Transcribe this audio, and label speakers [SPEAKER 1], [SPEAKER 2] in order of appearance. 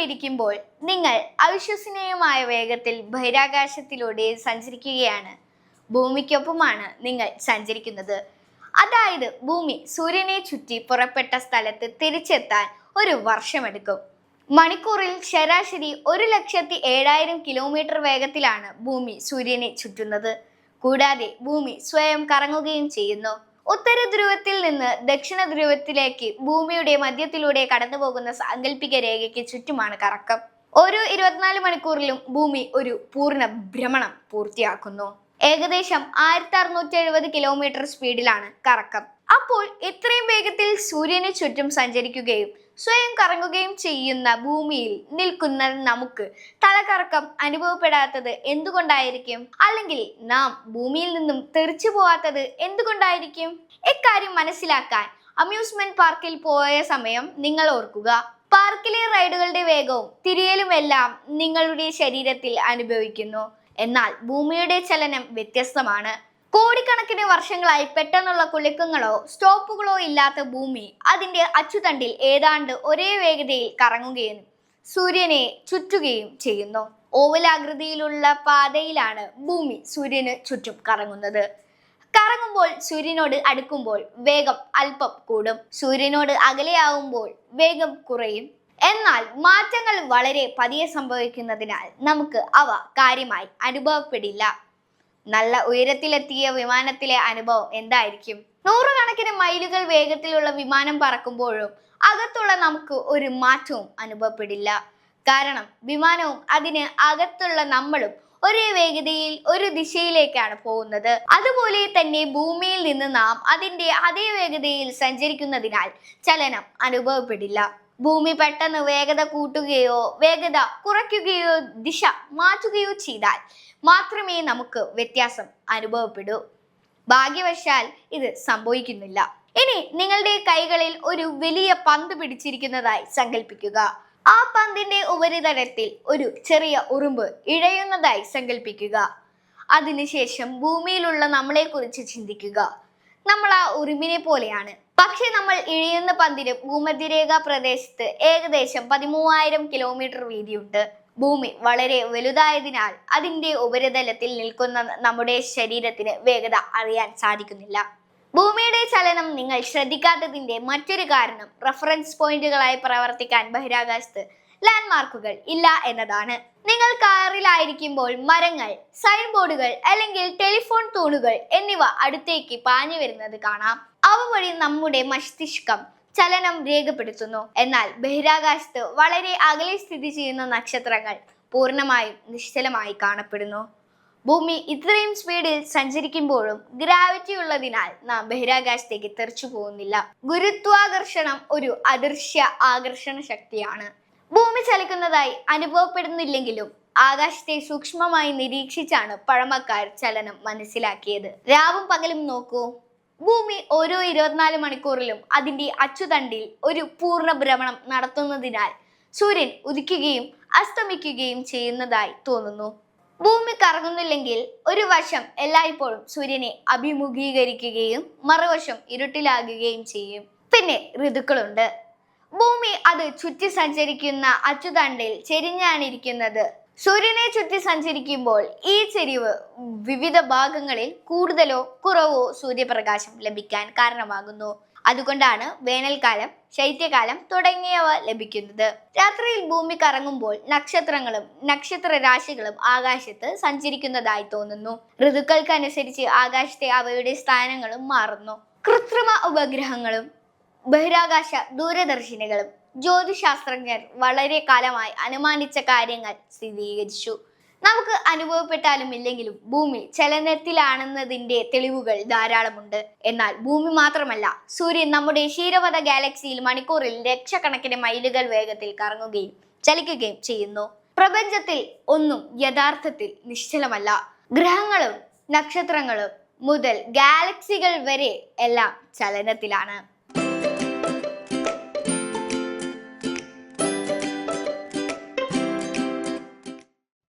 [SPEAKER 1] കേട്ടുകൊണ്ടിരിക്കുമ്പോൾ നിങ്ങൾ അവിശ്വസനീയമായ വേഗത്തിൽ ബഹിരാകാശത്തിലൂടെ സഞ്ചരിക്കുകയാണ്. ഭൂമിക്കൊപ്പമാണ് നിങ്ങൾ സഞ്ചരിക്കുന്നത്. അതായത് ഭൂമി സൂര്യനെ ചുറ്റി പുറപ്പെട്ട സ്ഥലത്ത് തിരിച്ചെത്താൻ ഒരു വർഷമെടുക്കും. മണിക്കൂറിൽ ശരാശരി ഒരു ലക്ഷത്തി ഏഴായിരം കിലോമീറ്റർ വേഗത്തിലാണ് ഭൂമി സൂര്യനെ ചുറ്റുന്നത്. കൂടാതെ ഭൂമി സ്വയം കറങ്ങുകയും ചെയ്യുന്നു. ഉത്തര ധ്രുവത്തിൽ നിന്ന് ദക്ഷിണ ധ്രുവത്തിലേക്ക് ഭൂമിയുടെ മധ്യത്തിലൂടെ കടന്നുപോകുന്ന സാങ്കല്പിക രേഖയ്ക്ക് ചുറ്റുമാണ് കറക്കം. ഓരോ ഇരുപത്തിനാല് മണിക്കൂറിലും ഭൂമി ഒരു പൂർണ ഭ്രമണം പൂർത്തിയാക്കുന്നു. ഏകദേശം ആയിരത്തി അറുന്നൂറ്റി എഴുപത് കിലോമീറ്റർ സ്പീഡിലാണ് കറക്കം. അപ്പോൾ ഇത്രയും വേഗത്തിൽ സൂര്യന് ചുറ്റും സഞ്ചരിക്കുകയും സ്വയം കറങ്ങുകയും ചെയ്യുന്ന ഭൂമിയിൽ നിൽക്കുന്ന നമുക്ക് തലകറക്കം അനുഭവപ്പെടാത്തത് എന്തുകൊണ്ടായിരിക്കും? അല്ലെങ്കിൽ നാം ഭൂമിയിൽ നിന്നും തെറിച്ചു പോവാത്തത് എന്തുകൊണ്ടായിരിക്കും? ഇക്കാര്യം മനസ്സിലാക്കാൻ അമ്യൂസ്മെന്റ് പാർക്കിൽ പോയ സമയം നിങ്ങൾ ഓർക്കുക. പാർക്കിലെ റൈഡുകളുടെ വേഗവും തിരിയലുമെല്ലാം നിങ്ങളുടെ ശരീരത്തിൽ അനുഭവിക്കുന്നു. എന്നാൽ ഭൂമിയുടെ ചലനം വ്യത്യസ്തമാണ്. കോടിക്കണക്കിന് വർഷങ്ങളായി പെട്ടെന്നുള്ള കുലുക്കങ്ങളോ സ്റ്റോപ്പുകളോ ഇല്ലാത്ത ഭൂമി അതിന്റെ അച്ചുതണ്ടിൽ ഏതാണ്ട് ഒരേ വേഗതയിൽ കറങ്ങുകയും സൂര്യനെ ചുറ്റുകയും ചെയ്യുന്നു. ഓവലാകൃതിയിലുള്ള പാതയിലാണ് ഭൂമി സൂര്യന് ചുറ്റും കറങ്ങുന്നത്. കറങ്ങുമ്പോൾ സൂര്യനോട് അടുക്കുമ്പോൾ വേഗം അല്പം കൂടും. സൂര്യനോട് അകലെയാവുമ്പോൾ വേഗം കുറയും. എന്നാൽ മാറ്റങ്ങൾ വളരെ പതിയെ സംഭവിക്കുന്നതിനാൽ നമുക്ക് അവ കാര്യമായി അനുഭവപ്പെടില്ല. നല്ല ഉയരത്തിലെത്തിയ വിമാനത്തിലെ അനുഭവം എന്തായിരിക്കും? നൂറുകണക്കിന് മൈലുകൾ വേഗത്തിലുള്ള വിമാനം പറക്കുമ്പോഴും അകത്തുള്ള നമുക്ക് ഒരു മാറ്റവും അനുഭവപ്പെടില്ല. കാരണം വിമാനവും അതിന് അകത്തുള്ള നമ്മളും ഒരേ വേഗതയിൽ ഒരു ദിശയിലേക്കാണ് പോകുന്നത്. അതുപോലെ തന്നെ ഭൂമിയിൽ നിന്ന് നാം അതിന്റെ അതേ വേഗതയിൽ സഞ്ചരിക്കുന്നതിനാൽ ചലനം അനുഭവപ്പെടില്ല. ഭൂമി പെട്ടെന്ന് വേഗത കൂട്ടുകയോ വേഗത കുറയ്ക്കുകയോ ദിശ മാറ്റുകയോ ചെയ്താൽ മാത്രമേ നമുക്ക് വ്യത്യാസം അനുഭവപ്പെടൂ. ഭാഗ്യവശാൽ ഇത് സംഭവിക്കുന്നില്ല. ഇനി നിങ്ങളുടെ കൈകളിൽ ഒരു വലിയ പന്ത് പിടിച്ചിരിക്കുന്നതായി സങ്കല്പിക്കുക ആ പന്തിന്റെ ഉപരിതലത്തിൽ ഒരു ചെറിയ ഉറുമ്പ് ഇഴയുന്നതായി സങ്കല്പിക്കുക അതിനുശേഷം ഭൂമിയിലുള്ള നമ്മളെ കുറിച്ച് ചിന്തിക്കുക. നമ്മൾ ആ ഉറുമ്പിനെ പോലെയാണ്. പക്ഷെ നമ്മൾ ഇഴയുന്ന പന്തിന് ഭൂമധ്യരേഖ പ്രദേശത്ത് ഏകദേശം പതിമൂവായിരം കിലോമീറ്റർ വീതിയുണ്ട്. ഭൂമി വളരെ വലുതായതിനാൽ അതിന്റെ ഉപരിതലത്തിൽ നിൽക്കുന്ന നമ്മുടെ ശരീരത്തിന് വേഗത അറിയാൻ സാധിക്കുന്നില്ല. ഭൂമിയുടെ ചലനം നിങ്ങൾ ശ്രദ്ധിക്കാത്തതിന്റെ മറ്റൊരു കാരണം റഫറൻസ് പോയിന്റുകളായി പ്രവർത്തിക്കാൻ ബഹിരാകാശത്ത് ലാൻഡ്മാർക്കുകൾ ഇല്ല എന്നതാണ്. നിങ്ങൾ കാറിലായിരിക്കുമ്പോൾ മരങ്ങൾ സൈൻ ബോർഡുകൾ അല്ലെങ്കിൽ ടെലിഫോൺ തൂണുകൾ എന്നിവ അടുത്തേക്ക് പാഞ്ഞു വരുന്നത് കാണാം. അവ വഴി നമ്മുടെ മസ്തിഷ്കം ചലനം രേഖപ്പെടുത്തുന്നു. എന്നാൽ ബഹിരാകാശത്ത് വളരെ അകലെ സ്ഥിതി ചെയ്യുന്ന നക്ഷത്രങ്ങൾ പൂർണമായും നിശ്ചലമായി കാണപ്പെടുന്നു. ഭൂമി ഇത്രയും സ്പീഡിൽ സഞ്ചരിക്കുമ്പോഴും ഗ്രാവിറ്റി ഉള്ളതിനാൽ നാം ബഹിരാകാശത്തേക്ക് തെറിച്ചു പോകുന്നില്ല. ഗുരുത്വാകർഷണം ഒരു അദൃശ്യ ആകർഷണ ശക്തിയാണ്. ഭൂമി ചലിക്കുന്നതായി അനുഭവപ്പെടുന്നില്ലെങ്കിലും ആകാശത്തെ സൂക്ഷ്മമായി നിരീക്ഷിച്ചാണ് പഴമക്കാർ ചലനം മനസ്സിലാക്കിയത്. രാവും പകലും നോക്കൂ. ഭൂമി ഓരോ ഇരുപത്തിനാല് മണിക്കൂറിലും അതിന്റെ അച്ചുതണ്ടിൽ ഒരു പൂർണ ഭ്രമണം നടത്തുന്നതിനാൽ സൂര്യൻ ഉദിക്കുകയും അസ്തമിക്കുകയും ചെയ്യുന്നതായി തോന്നുന്നു. ഭൂമി കറങ്ങുന്നില്ലെങ്കിൽ ഒരു വശം എല്ലായ്പ്പോഴും സൂര്യനെ അഭിമുഖീകരിക്കുകയും മറുവശം ഇരുട്ടിലാകുകയും ചെയ്യും. പിന്നെ ഋതുക്കളുണ്ട്. ഭൂമി അത് ചുറ്റി സഞ്ചരിക്കുന്ന അച്ചുതണ്ടിൽ ചെരിഞ്ഞാണിരിക്കുന്നത്. സൂര്യനെ ചുറ്റി സഞ്ചരിക്കുമ്പോൾ ഈ ചെരിവ് വിവിധ ഭാഗങ്ങളിൽ കൂടുതലോ കുറവോ സൂര്യപ്രകാശം ലഭിക്കാൻ കാരണമാകുന്നു. അതുകൊണ്ടാണ് വേനൽക്കാലം ശൈത്യകാലം തുടങ്ങിയവ ലഭിക്കുന്നത്. രാത്രിയിൽ ഭൂമി കറങ്ങുമ്പോൾ നക്ഷത്രങ്ങളും നക്ഷത്ര രാശികളും ആകാശത്ത് സഞ്ചരിക്കുന്നതായി തോന്നുന്നു. ഋതുക്കൾക്കനുസരിച്ച് ആകാശത്തെ അവയുടെ സ്ഥാനങ്ങളും മാറുന്നു. കൃത്രിമ ഉപഗ്രഹങ്ങളും ബഹിരാകാശ ദൂരദർശിനികളും ജ്യോതിശാസ്ത്രജ്ഞർ വളരെ കാലമായി അനുമാനിച്ച കാര്യങ്ങൾ സ്ഥിരീകരിച്ചു. നമുക്ക് അനുഭവപ്പെട്ടാലും ഇല്ലെങ്കിലും ഭൂമി ചലനത്തിലാണെന്നതിന്റെ തെളിവുകൾ ധാരാളമുണ്ട്. എന്നാൽ ഭൂമി മാത്രമല്ല സൂര്യൻ നമ്മുടെ ക്ഷീരപഥ ഗാലക്സിയിൽ മണിക്കൂറിൽ ലക്ഷക്കണക്കിന് മൈലുകൾ വേഗത്തിൽ കറങ്ങുകയും ചലിക്കുകയും ചെയ്യുന്നു. പ്രപഞ്ചത്തിൽ ഒന്നും യഥാർത്ഥത്തിൽ നിശ്ചലമല്ല. ഗ്രഹങ്ങളും നക്ഷത്രങ്ങളും മുതൽ ഗാലക്സികൾ വരെ എല്ലാം ചലനത്തിലാണ്.